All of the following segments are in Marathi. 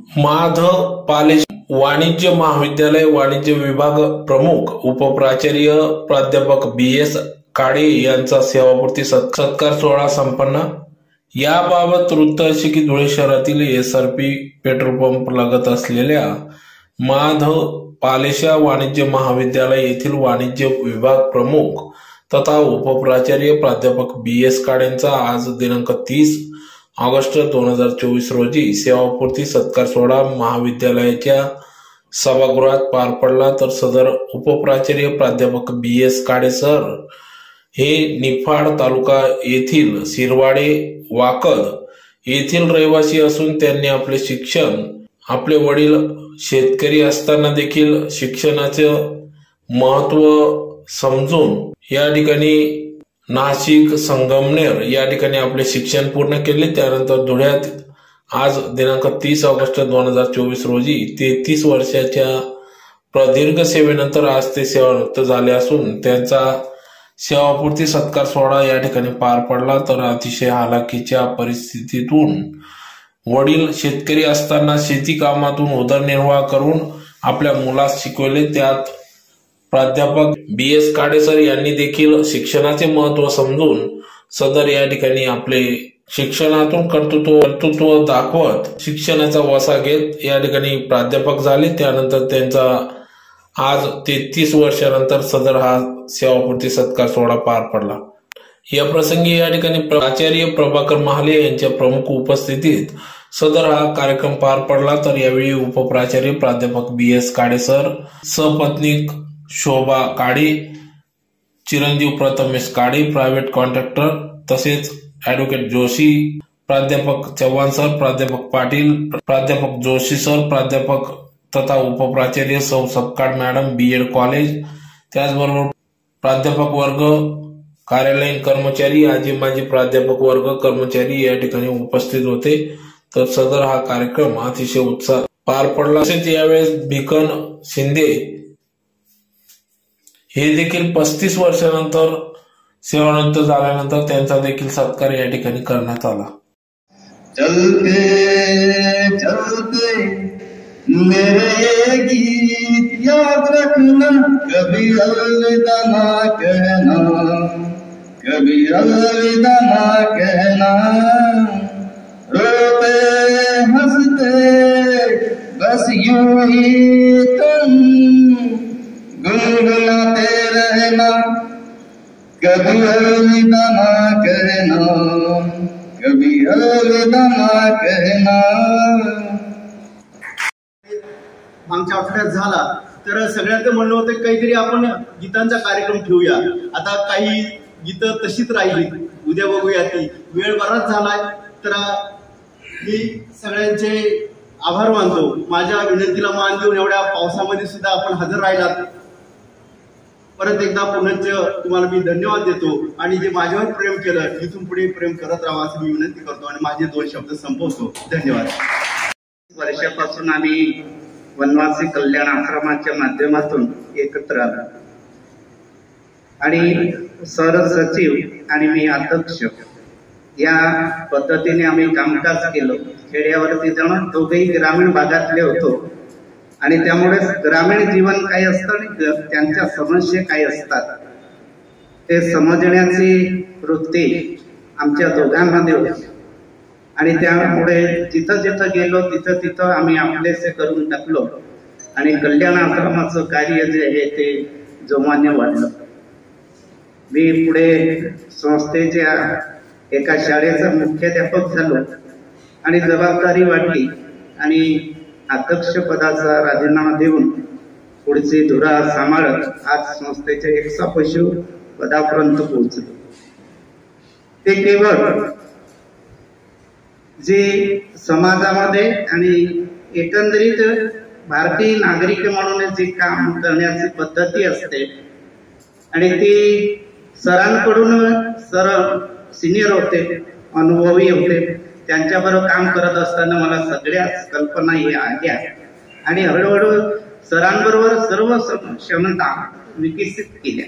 माधव पालेश वाणिज्य महाविद्यालय वाणिज्य विभाग प्रमुख उपप्राचार्य प्राध्यापक बी एस काळे यांचा सेवापूर्ती सत्कार सोहळा संपन्न. याबाबत वृत्त असे की धुळे शहरातील एसआरपी पेट्रोल पंप लगत असलेल्या माधव पालेशा वाणिज्य महाविद्यालय येथील वाणिज्य विभाग प्रमुख तथा उपप्राचार्य प्राध्यापक बी एस काळेंचा आज दिनांक तीस ऑगस्ट दोन हजार चोवीस रोजी सेवापूर्ती सत्कार सोहळा महाविद्यालयाच्या सभागृहात पार पडला. तर सदर उपप्राचार्य प्राध्यापक बी एस काळे सर हे निफाड तालुका येथील शिरवाडे वाकद येथील रहिवासी असून त्यांनी आपले शिक्षण आपले वडील शेतकरी असताना देखील शिक्षणाचं महत्त्व समजून या ठिकाणी नाशिक संगमनेर या ठिकाणी आपले शिक्षण पूर्ण केले. त्यानंतर धुळ्यात आज दिनांक तीस ऑगस्ट दोन हजार चोवीस रोजी तेहतीस वर्षाच्या प्रदीर्घ सेवेनंतर आज ते सेवानिवृत्त झाले असून त्यांचा सेवापूर्ती सत्कार सोहळा या ठिकाणी पार पडला. तर अतिशय हालाकीच्या परिस्थितीतून वडील शेतकरी असताना शेती कामातून उदरनिर्वाह करून आपल्या मुलास शिकवले. त्यात प्राध्यापक बी एस काडेसर यांनी देखील शिक्षणाचे महत्त्व समजून सदर या ठिकाणी आपले शिक्षणातून कर्तृत्व कर्तृत्व दाखवत शिक्षणाचा वसा घेत या ठिकाणी प्राध्यापक झाले. त्यानंतर त्यांचा आज तेहतीस वर्षानंतर सदर हा सेवापूर्ती सत्कार सोहळा पार पडला. या प्रसंगी या ठिकाणी प्राचार्य प्रभाकर महाले यांच्या प्रमुख उपस्थितीत सदर हा कार्यक्रम पार पडला. तर यावेळी उपप्राचार्य प्राध्यापक बी एस काडे सर सपत्नीक शोभा काळे चिरंजीव प्रथमेश काळे प्रायव्हेट कॉन्ट्रॅक्टर तसेच ऍडव्होकेट जोशी प्राध्यापक चव्हाण सर प्राध्यापक पाटील प्राध्यापक जोशी सर प्राध्यापक तथा उपप्राचार्य सौ Sapkal madam B Ed college त्याचबरोबर प्राध्यापक वर्ग कार्यालयीन कर्मचारी आजी माजी प्राध्यापक वर्ग कर्मचारी या ठिकाणी उपस्थित होते. तर सदर हा कार्यक्रम अतिशय उत्साह पार पडला. तसेच यावेळेस भिकन शिंदे हे देखील पस्तीस वर्षानंतर, सेवानिवृत्त झाल्यानंतर त्यांचा देखील सत्कार या ठिकाणी करण्यात आला. चलते चलते, मेरे गीत याद रखना, कभी अलविदा ना कहना, कभी अलविदा ना कहना। रोते, हँसते, बस यूँ ही दमा कहना कभी अलविदा कहना मागच्या आठवड्यात झाला तर सगळ्यांचं म्हणणं होतं काहीतरी आपण गीतांचा कार्यक्रम ठेवूया. आता काही गीतं तशीच राहिली उद्या बघूया ती. वेळ बराच झालाय तर मी सगळ्यांचे आभार मानतो. माझ्या विनंतीला मान देऊन एवढ्या पावसामध्ये सुद्धा आपण हजर राहिलात. परत एकदा पुनश्च तुम्हाला मी धन्यवाद देतो. आणि जे माझ्यावर प्रेम केलं इथून पुढे प्रेम करत राहा असं मी विनंती करतो आणि माझे दोन शब्द संपवतो. धन्यवाद. वर्षापासून आम्ही वनवासी कल्याण आश्रमाच्या माध्यमातून एकत्र आलो. आणि सरसचिव आणि मी अध्यक्ष या पद्धतीने आम्ही कामकाज केलं. खेड्यावरती जाऊन दोघेही ग्रामीण भागातले होतो. आणि त्यामुळे ग्रामीण जीवन काय असतं आणि त्यांच्या समस्या काय असतात ते समजण्याची वृत्ती आमच्या दोघांमध्ये होती. आणि त्यामुळे जिथं जिथं गेलो तिथं तिथं आम्ही आपलेसे करून टाकलो. आणि कल्याण आश्रमाचं कार्य जे आहे ते जोमान्य वाढलं. मी पुढे संस्थेच्या एका शाळेचा मुख्याध्यापक झालो. आणि जबाबदारी वाटली आणि अध्यक्ष पदाचा राजीनामा देऊन पुढची धुरा सांभाळत आज संस्थेच्या एकसा पशु पदापर्यंत पोहोचले. ते केवळ जे समाजामध्ये आणि एकंदरीत भारतीय नागरिक म्हणून जे काम करण्याची पद्धती असते आणि ती सरांकडून सर सिनियर होते अनुभवी होते त्यांच्याबरोबर काम करत असताना मला सगळ्याच कल्पना या आल्या. आणि हळूहळू सरांबरोबर सर्व क्षमता विकसित केल्या.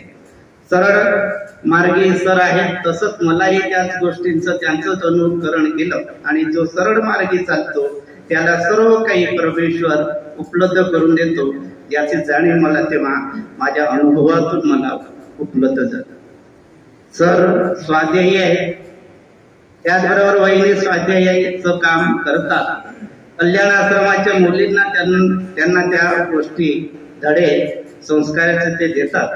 सरळ मार्गी सर आहेत तसंच मलाही त्याच गोष्टींचं त्यांचंच अनुकरण केलं. आणि जो सरळ मार्गी चालतो त्याला सर्व काही परमेश्वर उपलब्ध करून देतो. याची जाणीव मला तेव्हा माझ्या अनुभवातून मला उपलब्ध झालं. सर स्वाध्यायी आहे त्याचबरोबर वहिनी स्वाध्यायाचं काम करतात. कल्याण आश्रमाच्या मुलींना त्यांना त्यांना त्या गोष्टी धडे संस्काराचे ते देतात.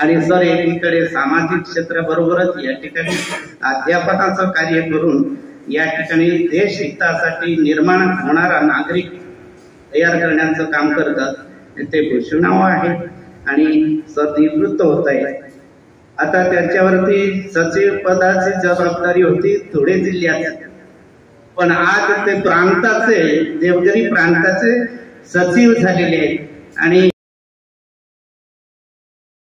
आणि सर एकीकडे सामाजिक क्षेत्राबरोबरच या ठिकाणी अध्यापनाचं कार्य करून या ठिकाणी देश हितासाठी निर्माण होणारा नागरिक तयार करण्याचं काम करतात. ते भूषणाव आहे. आणि सर निवृत्त होत आहे आता त्याच्यावरती सचिव पदाची जबाबदारी होती धुळे जिल्ह्यात पण आज ते प्रांताचे देवगिरी प्रांताचे सचिव झालेले आहेत. आणि